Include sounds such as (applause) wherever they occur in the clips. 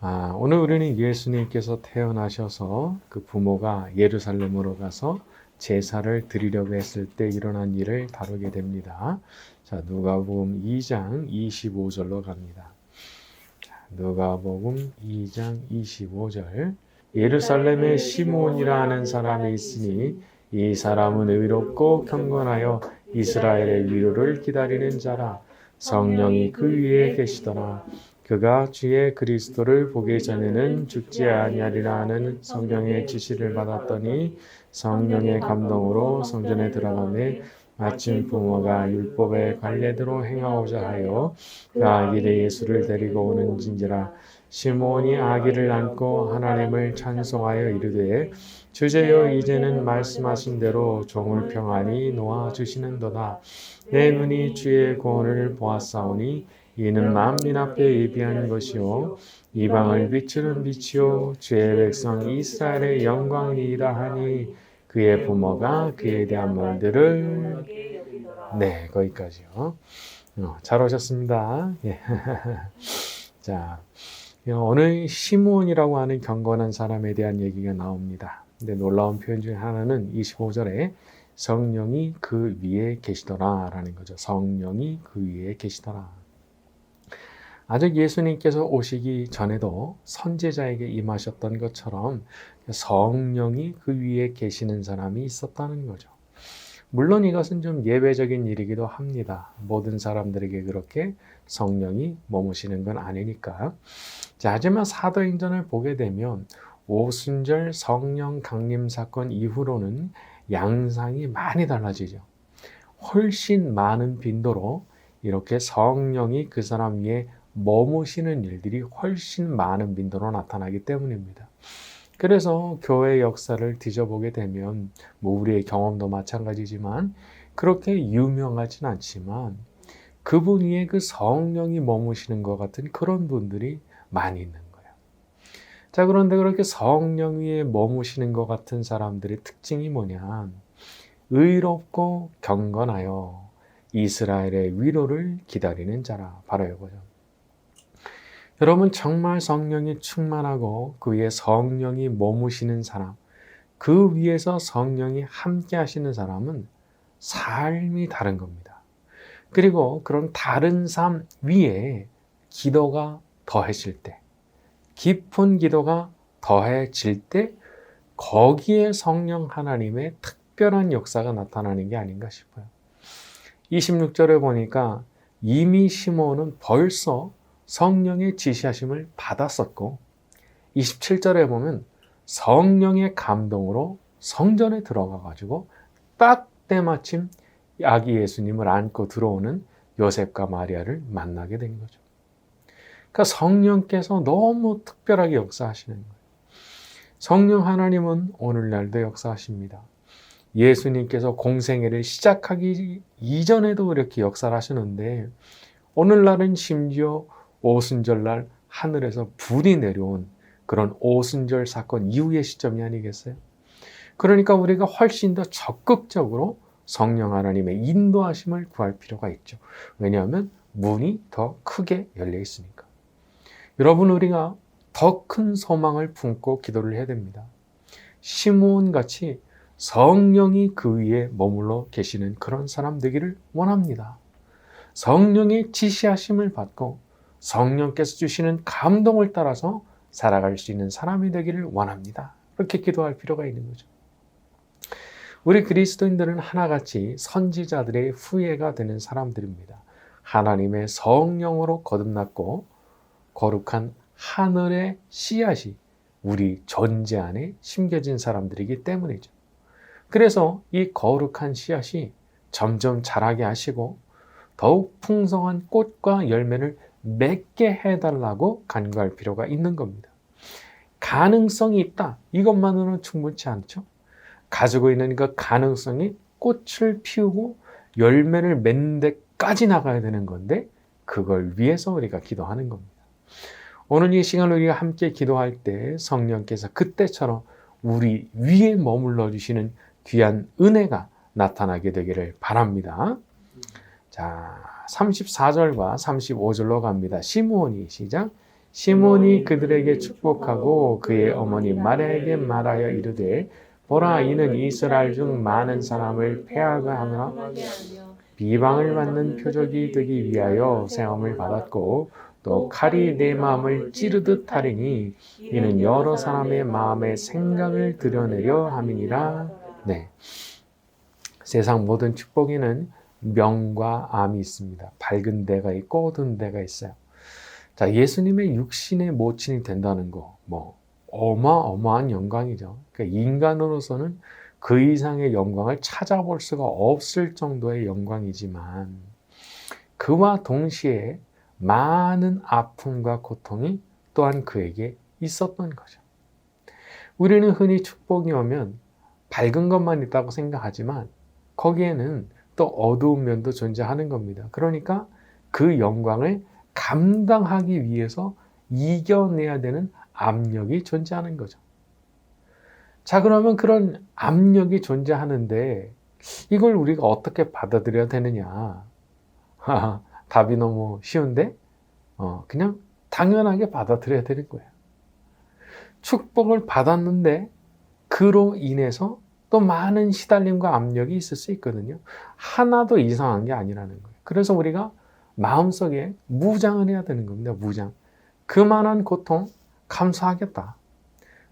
아, 오늘 우리는 예수님께서 태어나셔서 그 부모가 예루살렘으로 가서 제사를 드리려고 했을 때 일어난 일을 다루게 됩니다. 자, 누가복음 2장 25절로 갑니다. 자, 누가복음 2장 25절. 예루살렘에 시몬이라 하는 사람이 있으니 이 사람은 의롭고 경건하여 이스라엘의 위로를 기다리는 자라 성령이 그 위에 계시더라. 그가 주의 그리스도를 보기 전에는 죽지 아니하리라 하는 성령의 지시를 받았더니 성령의 감동으로 성전에 들어가매 마침 부모가 율법의 관례대로 행하고자 하여 그 아기를 예수를 데리고 오는진지라 시몬이 아기를 안고 하나님을 찬송하여 이르되 주제여 이제는 말씀하신 대로 종을 평안히 놓아 주시는도다. 내 눈이 주의 구원을 보았사오니 이는 만민 앞에 예비한 것이요 이방을 비추는 빛이요 주의 백성 이스라엘의 영광이라 하니 그의 부모가 그에 대한 말들을 네 거기까지요. 어, 잘 오셨습니다. 예. (laughs) 자 오늘 시몬이라고 하는 경건한 사람에 대한 얘기가 나옵니다. 근데 놀라운 표현 중에 하나는 25절에 성령이 그 위에 계시더라라는 거죠. 성령이 그 위에 계시더라. 아직 예수님께서 오시기 전에도 선제자에게 임하셨던 것처럼 성령이 그 위에 계시는 사람이 있었다는 거죠. 물론 이것은 좀 예외적인 일이기도 합니다. 모든 사람들에게 그렇게 성령이 머무시는 건 아니니까. 자, 하지만 사도행전을 보게 되면 오순절 성령 강림 사건 이후로는 양상이 많이 달라지죠. 훨씬 많은 빈도로 이렇게 성령이 그 사람 위에 머무시는 일들이 훨씬 많은 빈도로 나타나기 때문입니다. 그래서 교회 역사를 뒤져보게 되면 뭐 우리의 경험도 마찬가지지만 그렇게 유명하진 않지만 그분 위에 그 성령이 머무시는 것 같은 그런 분들이 많이 있는 거예요. 자, 그런데 그렇게 성령 위에 머무시는 것 같은 사람들의 특징이 뭐냐? 의롭고 경건하여 이스라엘의 위로를 기다리는 자라. 바로 이거죠. 여러분 정말 성령이 충만하고 그 위에 성령이 머무시는 사람, 그 위에서 성령이 함께 하시는 사람은 삶이 다른 겁니다. 그리고 그런 다른 삶 위에 기도가 더해질 때, 깊은 기도가 더해질 때, 거기에 성령 하나님의 특별한 역사가 나타나는 게 아닌가 싶어요. 26절에 보니까 이미 시몬은 벌써 성령의 지시하심을 받았었고 27절에 보면 성령의 감동으로 성전에 들어가 가지고 딱 때마침 아기 예수님을 안고 들어오는 요셉과 마리아를 만나게 된 거죠. 그러니까 성령께서 너무 특별하게 역사하시는 거예요. 성령 하나님은 오늘날도 역사하십니다. 예수님께서 공생애를 시작하기 이전에도 이렇게 역사를 하시는데 오늘날은 심지어 오순절날 하늘에서 불이 내려온 그런 오순절 사건 이후의 시점이 아니겠어요? 그러니까 우리가 훨씬 더 적극적으로 성령 하나님의 인도하심을 구할 필요가 있죠. 왜냐하면 문이 더 크게 열려 있으니까. 여러분, 우리가 더 큰 소망을 품고 기도를 해야 됩니다. 시몬 같이 성령이 그 위에 머물러 계시는 그런 사람 되기를 원합니다. 성령의 지시하심을 받고 성령께서 주시는 감동을 따라서 살아갈 수 있는 사람이 되기를 원합니다. 그렇게 기도할 필요가 있는 거죠. 우리 그리스도인들은 하나같이 선지자들의 후예가 되는 사람들입니다. 하나님의 성령으로 거듭났고 거룩한 하늘의 씨앗이 우리 존재 안에 심겨진 사람들이기 때문이죠. 그래서 이 거룩한 씨앗이 점점 자라게 하시고 더욱 풍성한 꽃과 열매를 맺게 해달라고 간구할 필요가 있는 겁니다. 가능성이 있다. 이것만으로는 충분치 않죠. 가지고 있는 그 가능성이 꽃을 피우고 열매를 맺는 데까지 나가야 되는 건데 그걸 위해서 우리가 기도하는 겁니다. 오늘 이 시간 우리가 함께 기도할 때 성령께서 그때처럼 우리 위에 머물러 주시는 귀한 은혜가 나타나게 되기를 바랍니다. 자, 34절과 35절로 갑니다. 시므온이 시작. 시몬이 그들에게 축복하고 그의 어머니 마리아에게 말하여 이르되 보라 이는 이스라엘 중 많은 사람을 패하게 하며 비방을 받는 표적이 되기 위하여 세움을 받았고 또 칼이 내 마음을 찌르듯 하리니 이는 여러 사람의 마음의 생각을 드러내려 함이니라. 네. 세상 모든 축복에는 명과 암이 있습니다. 밝은 데가 있고 어두운 데가 있어요. 자, 예수님의 육신의 모친이 된다는 거, 뭐, 어마어마한 영광이죠. 그러니까 인간으로서는 그 이상의 영광을 찾아볼 수가 없을 정도의 영광이지만, 그와 동시에 많은 아픔과 고통이 또한 그에게 있었던 거죠. 우리는 흔히 축복이 오면 밝은 것만 있다고 생각하지만, 거기에는 또 어두운 면도 존재하는 겁니다. 그러니까 그 영광을 감당하기 위해서 이겨내야 되는 압력이 존재하는 거죠. 자, 그러면 그런 압력이 존재하는데 이걸 우리가 어떻게 받아들여야 되느냐? (laughs) 답이 너무 쉬운데, 어, 그냥 당연하게 받아들여야 되는 거예요. 축복을 받았는데 그로 인해서 또 많은 시달림과 압력이 있을 수 있거든요. 하나도 이상한 게 아니라는 거예요. 그래서 우리가 마음속에 무장을 해야 되는 겁니다. 무장. 그만한 고통 감수하겠다.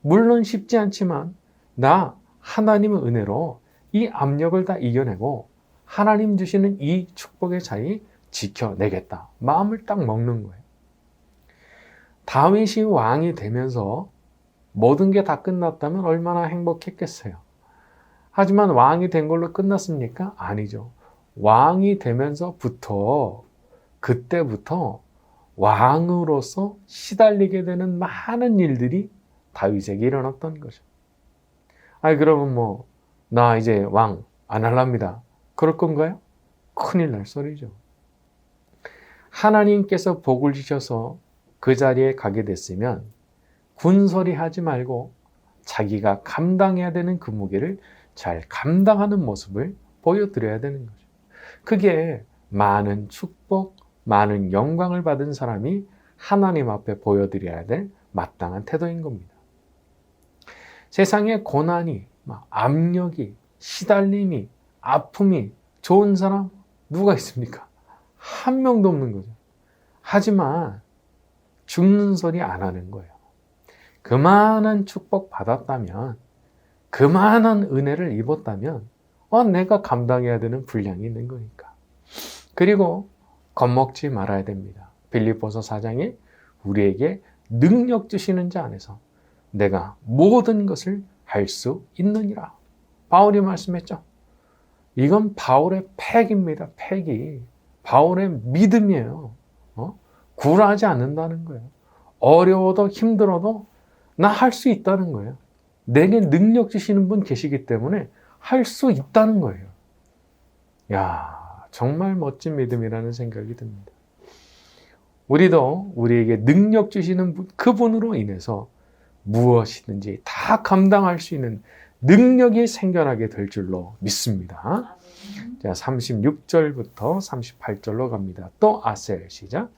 물론 쉽지 않지만 나 하나님의 은혜로 이 압력을 다 이겨내고 하나님 주시는 이 축복의 자리 지켜내겠다. 마음을 딱 먹는 거예요. 다윗이 왕이 되면서 모든 게 다 끝났다면 얼마나 행복했겠어요. 하지만 왕이 된 걸로 끝났습니까? 아니죠. 왕이 되면서부터 그때부터 왕으로서 시달리게 되는 많은 일들이 다윗에게 일어났던 거죠. 아니 그러면 뭐 나 이제 왕 안 할랍니다. 그럴 건가요? 큰일 날 소리죠. 하나님께서 복을 주셔서 그 자리에 가게 됐으면 군소리 하지 말고 자기가 감당해야 되는 그 무게를 잘 감당하는 모습을 보여드려야 되는 거죠. 그게 많은 축복, 많은 영광을 받은 사람이 하나님 앞에 보여드려야 될 마땅한 태도인 겁니다. 세상에 고난이, 압력이, 시달림이, 아픔이 좋은 사람 누가 있습니까? 한 명도 없는 거죠. 하지만 죽는 소리 안 하는 거예요. 그만한 축복 받았다면, 그만한 은혜를 입었다면, 어, 내가 감당해야 되는 분량이 있는 거니까. 그리고 겁먹지 말아야 됩니다. 빌립보서 4장에 우리에게 능력 주시는 자 안에서 내가 모든 것을 할 수 있느니라. 바울이 말씀했죠. 이건 바울의 팩입니다. 팩이. 바울의 믿음이에요. 어? 굴하지 않는다는 거예요. 어려워도 힘들어도 나 할 수 있다는 거예요. 내게 능력 주시는 분 계시기 때문에 할 수 있다는 거예요. 야, 정말 멋진 믿음이라는 생각이 듭니다. 우리도 우리에게 능력 주시는 그분으로 인해서 무엇이든지 다 감당할 수 있는 능력이 생겨나게 될 줄로 믿습니다. 자, 36절부터 38절로 갑니다. 또 아셀 시작.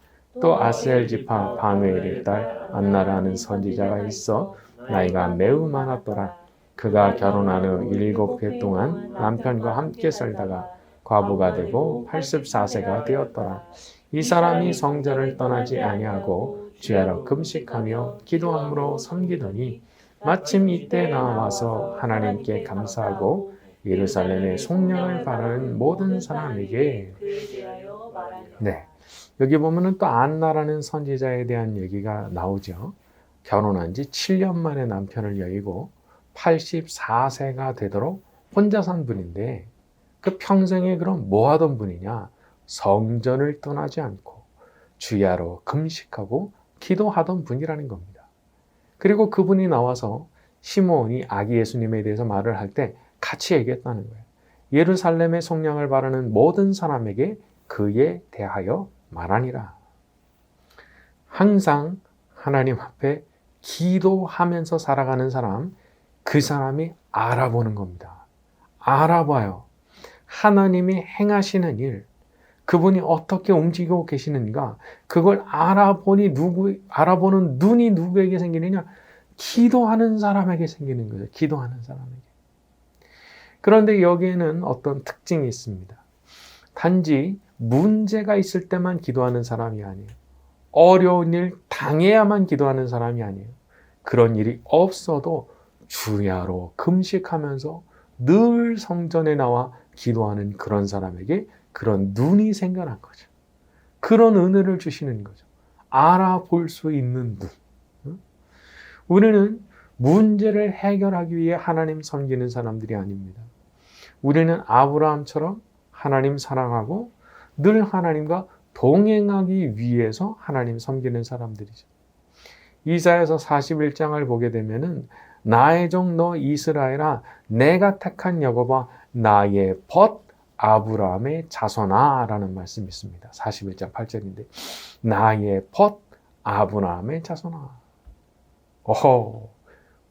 또 아셀 지파 바누엘의 딸 안나라는 선지자가 있어 나이가 매우 많았더라. 그가 결혼한 후 일곱 해 동안 남편과 함께 살다가 과부가 되고 84세가 되었더라. 이 사람이 성전을 떠나지 아니하고 주야로 금식하며 기도함으로 섬기더니 마침 이때 나와서 하나님께 감사하고 예루살렘의 속량을 바라는 모든 사람에게 네 여기 보면은 또 안나라는 선지자에 대한 얘기가 나오죠. 결혼한 지 7년 만에 남편을 여의고 84세가 되도록 혼자 산 분인데 그 평생에 그럼 뭐 하던 분이냐? 성전을 떠나지 않고 주야로 금식하고 기도하던 분이라는 겁니다. 그리고 그분이 나와서 시몬이 아기 예수님에 대해서 말을 할 때 같이 얘기했다는 거예요. 예루살렘의 성량을 바라는 모든 사람에게 그에 대하여 말하니라. 항상 하나님 앞에 기도하면서 살아가는 사람, 그 사람이 알아보는 겁니다. 알아봐요. 하나님이 행하시는 일, 그분이 어떻게 움직이고 계시는가 그걸 알아보니 누구 알아보는 눈이 누구에게 생기느냐 기도하는 사람에게 생기는 거죠. 기도하는 사람에게. 그런데 여기에는 어떤 특징이 있습니다. 단지 문제가 있을 때만 기도하는 사람이 아니에요. 어려운 일 당해야만 기도하는 사람이 아니에요. 그런 일이 없어도 주야로 금식하면서 늘 성전에 나와 기도하는 그런 사람에게 그런 눈이 생겨난 거죠. 그런 은혜를 주시는 거죠. 알아볼 수 있는 눈. 우리는 문제를 해결하기 위해 하나님 섬기는 사람들이 아닙니다. 우리는 아브라함처럼 하나님 사랑하고 늘 하나님과 동행하기 위해서 하나님 섬기는 사람들이죠. 이사에서 41장을 보게 되면은 나의 종 너 이스라엘아 내가 택한 여호와 나의 벗 아브라함의 자손아라는 말씀이 있습니다. 41장 8절인데 나의 벗 아브라함의 자손아. 어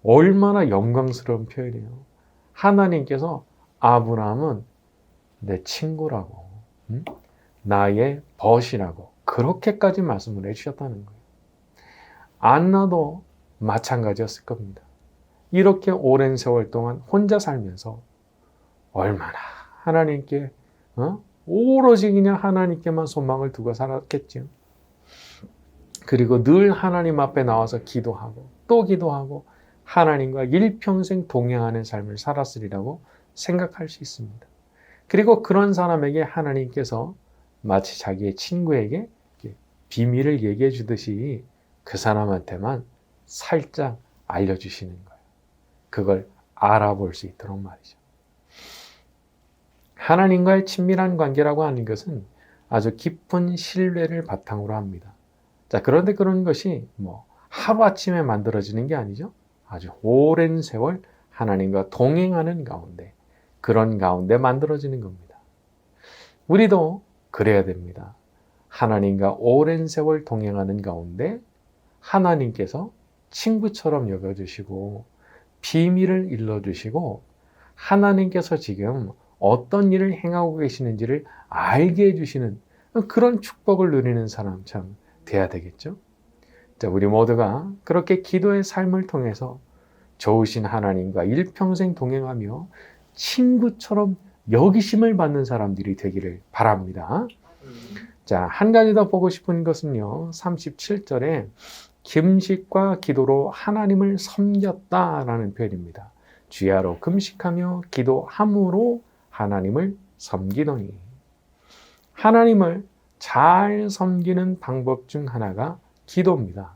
얼마나 영광스러운 표현이에요. 하나님께서 아브라함은 내 친구라고, 응? 나의 벗이라고 그렇게까지 말씀을 해주셨다는 거예요. 안나도 마찬가지였을 겁니다. 이렇게 오랜 세월 동안 혼자 살면서 얼마나 하나님께 어? 오로지 그냥 하나님께만 소망을 두고 살았겠죠. 그리고 늘 하나님 앞에 나와서 기도하고 또 기도하고 하나님과 일평생 동행하는 삶을 살았으리라고 생각할 수 있습니다. 그리고 그런 사람에게 하나님께서 마치 자기의 친구에게 비밀을 얘기해 주듯이 그 사람한테만 살짝 알려주시는 거예요. 그걸 알아볼 수 있도록 말이죠. 하나님과의 친밀한 관계라고 하는 것은 아주 깊은 신뢰를 바탕으로 합니다. 자, 그런데 그런 것이 뭐 하루아침에 만들어지는 게 아니죠. 아주 오랜 세월 하나님과 동행하는 가운데, 그런 가운데 만들어지는 겁니다. 우리도 그래야 됩니다. 하나님과 오랜 세월 동행하는 가운데 하나님께서 친구처럼 여겨주시고 비밀을 일러주시고 하나님께서 지금 어떤 일을 행하고 계시는지를 알게 해주시는 그런 축복을 누리는 사람 참 돼야 되겠죠. 자, 우리 모두가 그렇게 기도의 삶을 통해서 좋으신 하나님과 일평생 동행하며 친구처럼 여기심을 받는 사람들이 되기를 바랍니다. 자, 한 가지 더 보고 싶은 것은요. 37절에 금식과 기도로 하나님을 섬겼다라는 표현입니다. 주야로 금식하며 기도함으로 하나님을 섬기더니 하나님을 잘 섬기는 방법 중 하나가 기도입니다.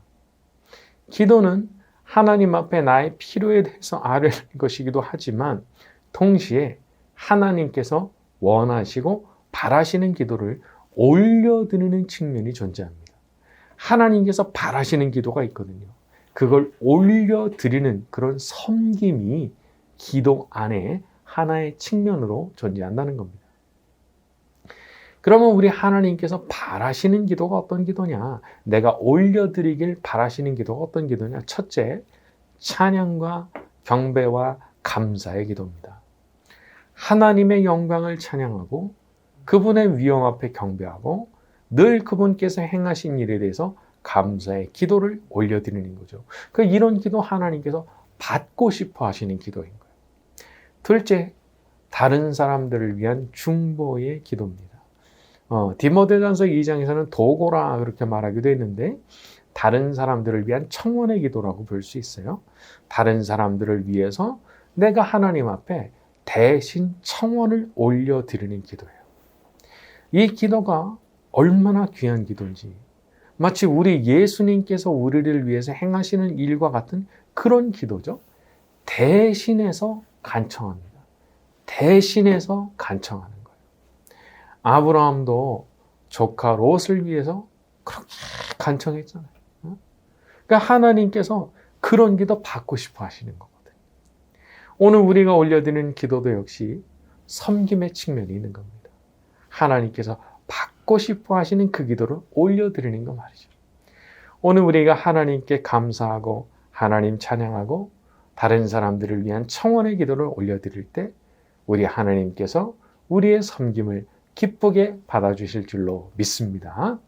기도는 하나님 앞에 나의 필요에 대해서 아뢰는 (laughs) 것이기도 하지만 동시에 하나님께서 원하시고 바라시는 기도를 올려드리는 측면이 존재합니다. 하나님께서 바라시는 기도가 있거든요. 그걸 올려드리는 그런 섬김이 기도 안에 하나의 측면으로 존재한다는 겁니다. 그러면 우리 하나님께서 바라시는 기도가 어떤 기도냐? 내가 올려드리길 바라시는 기도가 어떤 기도냐? 첫째, 찬양과 경배와 감사의 기도입니다. 하나님의 영광을 찬양하고 그분의 위엄 앞에 경배하고 늘 그분께서 행하신 일에 대해서 감사의 기도를 올려드리는 거죠. 그 이런 기도 하나님께서 받고 싶어 하시는 기도인 거예요. 둘째, 다른 사람들을 위한 중보의 기도입니다. 어, 디모데전서 2장에서는 도고라 그렇게 말하기도 했는데 다른 사람들을 위한 청원의 기도라고 볼 수 있어요. 다른 사람들을 위해서 내가 하나님 앞에 대신 청원을 올려드리는 기도예요. 이 기도가 얼마나 귀한 기도인지 마치 우리 예수님께서 우리를 위해서 행하시는 일과 같은 그런 기도죠. 대신해서 간청합니다. 대신해서 간청하는 거예요. 아브라함도 조카 롯을 위해서 그렇게 간청했잖아요. 그러니까 하나님께서 그런 기도 받고 싶어 하시는 거거든요. 오늘 우리가 올려드리는 기도도 역시 섬김의 측면이 있는 겁니다. 하나님께서 받고 싶어 하시는 그 기도를 올려드리는 거 말이죠. 오늘 우리가 하나님께 감사하고 하나님 찬양하고 다른 사람들을 위한 청원의 기도를 올려드릴 때 우리 하나님께서 우리의 섬김을 기쁘게 받아주실 줄로 믿습니다.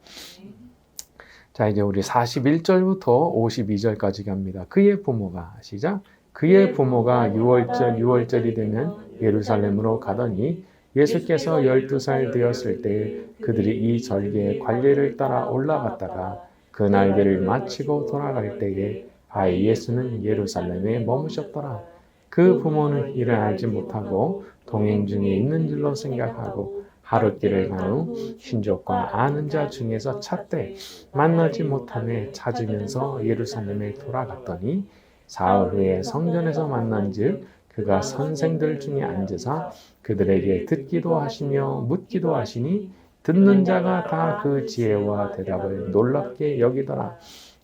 자, 이제 우리 41절부터 52절까지 갑니다. 그의 부모가, 시작. 그의 부모가 6월절, 6월절이 되면 예루살렘으로 가더니 예수께서 12살 되었을 때 그들이 이 절개의 관례를 따라 올라갔다가 그 날개를 마치고 돌아갈 때에 아 예수는 예루살렘에 머무셨더라. 그 부모는 알지 못하고 동행 중에 있는 줄로 생각하고 하룻길을 간후 신족과 아는 자 중에서 찾되 만나지 못하며 찾으면서 예루살렘에 돌아갔더니 사흘 후에 성전에서 만난즉 그가 선생들 중에 앉으사 그들에게 듣기도 하시며 묻기도 하시니 듣는 자가 다 그 지혜와 대답을 놀랍게 여기더라.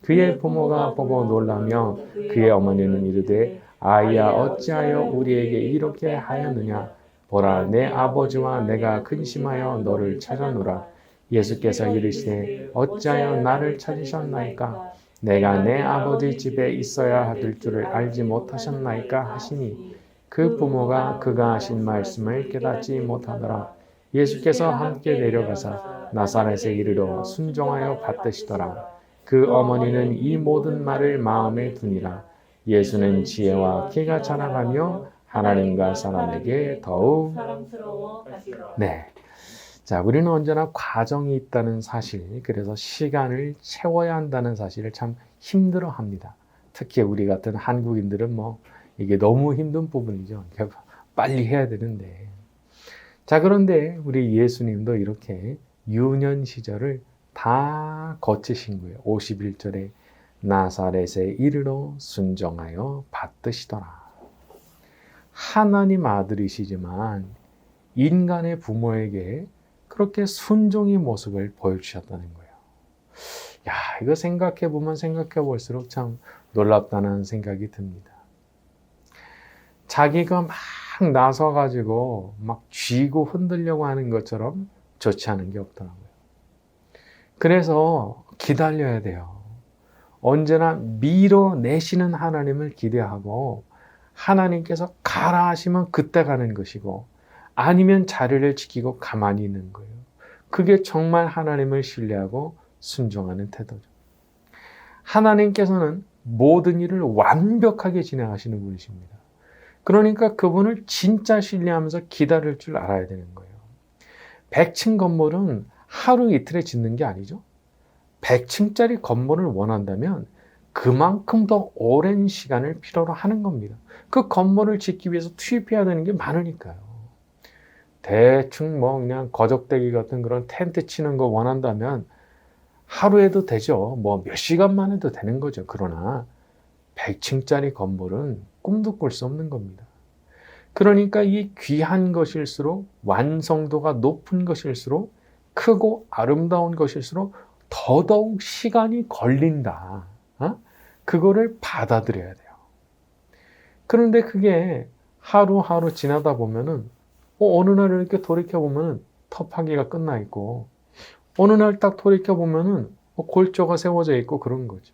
그의 부모가 보고 놀라며 그의 어머니는 이르되 아이야 어찌하여 우리에게 이렇게 하였느냐? 보라 내 아버지와 내가 근심하여 너를 찾아노라. 예수께서 이르시되 어찌하여 나를 찾으셨나이까? 내가 내 아버지 집에 있어야 할 줄을 알지 못하셨나이까 하시니 그 부모가 그가 하신 말씀을 깨닫지 못하더라 예수께서 함께 내려가사 나사렛에 이르러 순종하여 받드시더라 그 어머니는 이 모든 말을 마음에 두니라 예수는 지혜와 키가 자라가며 하나님과 사람에게 더욱. 네. 자, 우리는 언제나 과정이 있다는 사실, 그래서 시간을 채워야 한다는 사실을 참 힘들어 합니다. 특히 우리 같은 한국인들은 뭐, 이게 너무 힘든 부분이죠. (laughs) 빨리 해야 되는데. 자, 그런데 우리 예수님도 이렇게 유년 시절을 다 거치신 거예요. 51절에 나사렛에 이르러 순정하여 받드시더라. 하나님 아들이시지만 인간의 부모에게 그렇게 순종의 모습을 보여주셨다는 거예요. 야, 이거 생각해 보면 생각해 볼수록 참 놀랍다는 생각이 듭니다. 자기가 막 나서 가지고 막 쥐고 흔들려고 하는 것처럼 좋지 않은 게 없더라고요. 그래서 기다려야 돼요. 언제나 밀어내시는 하나님을 기대하고 하나님께서 가라 하시면 그때 가는 것이고 아니면 자리를 지키고 가만히 있는 거예요. 그게 정말 하나님을 신뢰하고 순종하는 태도죠. 하나님께서는 모든 일을 완벽하게 진행하시는 분이십니다. 그러니까 그분을 진짜 신뢰하면서 기다릴 줄 알아야 되는 거예요. 100층 건물은 하루 이틀에 짓는 게 아니죠. 100층짜리 건물을 원한다면 그만큼 더 오랜 시간을 필요로 하는 겁니다. 그 건물을 짓기 위해서 투입해야 되는 게 많으니까요. 대충 뭐 그냥 거적대기 같은 그런 텐트 치는 거 원한다면 하루에도 되죠. 뭐 몇 시간만 해도 되는 거죠. 그러나 100층짜리 건물은 꿈도 꿀 수 없는 겁니다. 그러니까 이 귀한 것일수록 완성도가 높은 것일수록 크고 아름다운 것일수록 더더욱 시간이 걸린다. 어? 그거를 받아들여야 돼요. 그런데 그게 하루하루 지나다 보면은 어, 느날 이렇게 돌이켜 보면은 텃하기가 끝나 있고 어느 날 딱 돌이켜 보면은 어, 골조가 세워져 있고 그런 거죠.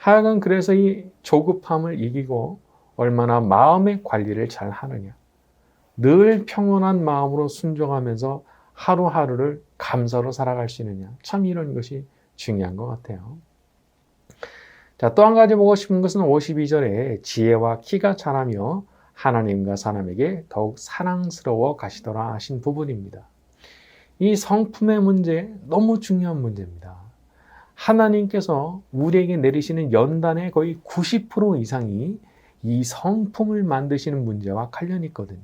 하여간 그래서 이 조급함을 이기고 얼마나 마음의 관리를 잘 하느냐. 늘 평온한 마음으로 순종하면서 하루하루를 감사로 살아갈 수 있느냐. 참 이런 것이 중요한 것 같아요. 자, 또 한 가지 보고 싶은 것은 52절에 지혜와 키가 자라며 하나님과 사람에게 더욱 사랑스러워 가시더라 하신 부분입니다. 이 성품의 문제 너무 중요한 문제입니다. 하나님께서 우리에게 내리시는 연단의 거의 90% 이상이 이 성품을 만드시는 문제와 관련이 있거든요.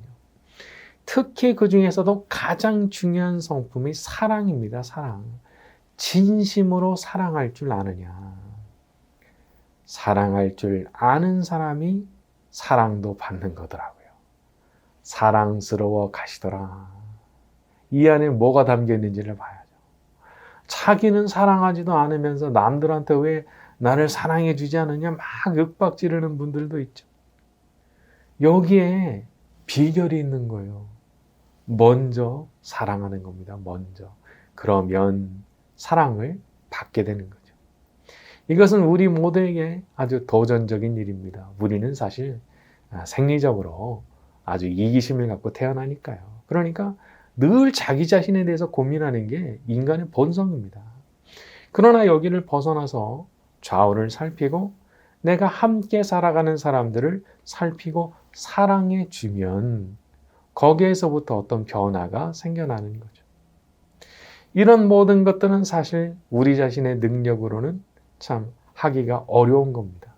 특히 그 중에서도 가장 중요한 성품이 사랑입니다. 사랑. 진심으로 사랑할 줄 아느냐. 사랑할 줄 아는 사람이 사랑도 받는 거더라고요. 사랑스러워 가시더라. 이 안에 뭐가 담겨 있는지를 봐야죠. 자기는 사랑하지도 않으면서 남들한테 왜 나를 사랑해 주지 않느냐 막 윽박 지르는 분들도 있죠. 여기에 비결이 있는 거예요. 먼저 사랑하는 겁니다. 먼저. 그러면 사랑을 받게 되는 거죠. 이것은 우리 모두에게 아주 도전적인 일입니다. 우리는 사실 아, 생리적으로 아주 이기심을 갖고 태어나니까요. 그러니까 늘 자기 자신에 대해서 고민하는 게 인간의 본성입니다. 그러나 여기를 벗어나서 좌우를 살피고 내가 함께 살아가는 사람들을 살피고 사랑해 주면 거기에서부터 어떤 변화가 생겨나는 거죠. 이런 모든 것들은 사실 우리 자신의 능력으로는 참 하기가 어려운 겁니다.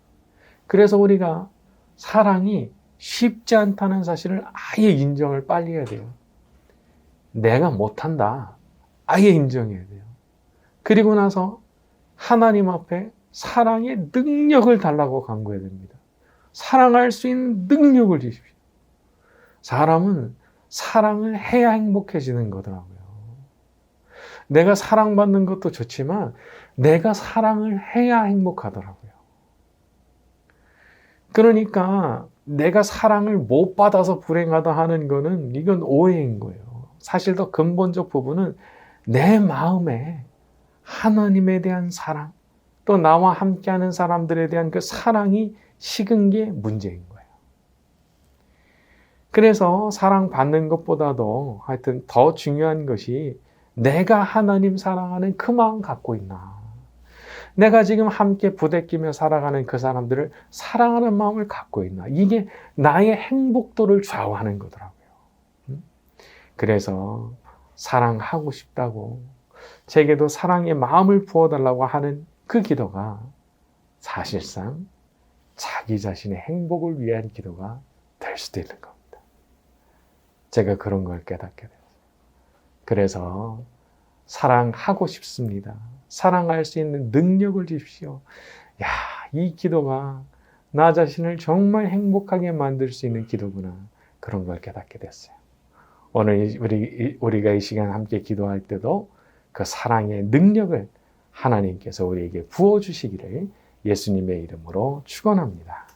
그래서 우리가 사랑이 쉽지 않다는 사실을 아예 인정을 빨리 해야 돼요. 내가 못한다. 아예 인정해야 돼요. 그리고 나서 하나님 앞에 사랑의 능력을 달라고 간구해야 됩니다. 사랑할 수 있는 능력을 주십시오. 사람은 사랑을 해야 행복해지는 거더라고요. 내가 사랑받는 것도 좋지만 내가 사랑을 해야 행복하더라고요. 그러니까 내가 사랑을 못 받아서 불행하다 하는 거는 이건 오해인 거예요. 사실 더 근본적 부분은 내 마음에 하나님에 대한 사랑, 또 나와 함께하는 사람들에 대한 그 사랑이 식은 게 문제인 거예요. 그래서 사랑받는 것보다도 하여튼 더 중요한 것이 내가 하나님 사랑하는 그 마음 갖고 있나. 내가 지금 함께 부대끼며 살아가는 그 사람들을 사랑하는 마음을 갖고 있나. 이게 나의 행복도를 좌우하는 거더라고요. 음? 그래서 사랑하고 싶다고 제게도 사랑의 마음을 부어달라고 하는 그 기도가 사실상 자기 자신의 행복을 위한 기도가 될 수도 있는 겁니다. 제가 그런 걸 깨닫게 됐어요. 그래서 사랑하고 싶습니다. 사랑할 수 있는 능력을 주십시오. 야, 이 기도가 나 자신을 정말 행복하게 만들 수 있는 기도구나. 그런 걸 깨닫게 됐어요. 오늘 우리, 우리가 이 시간 함께 기도할 때도 그 사랑의 능력을 하나님께서 우리에게 부어주시기를 예수님의 이름으로 축원합니다.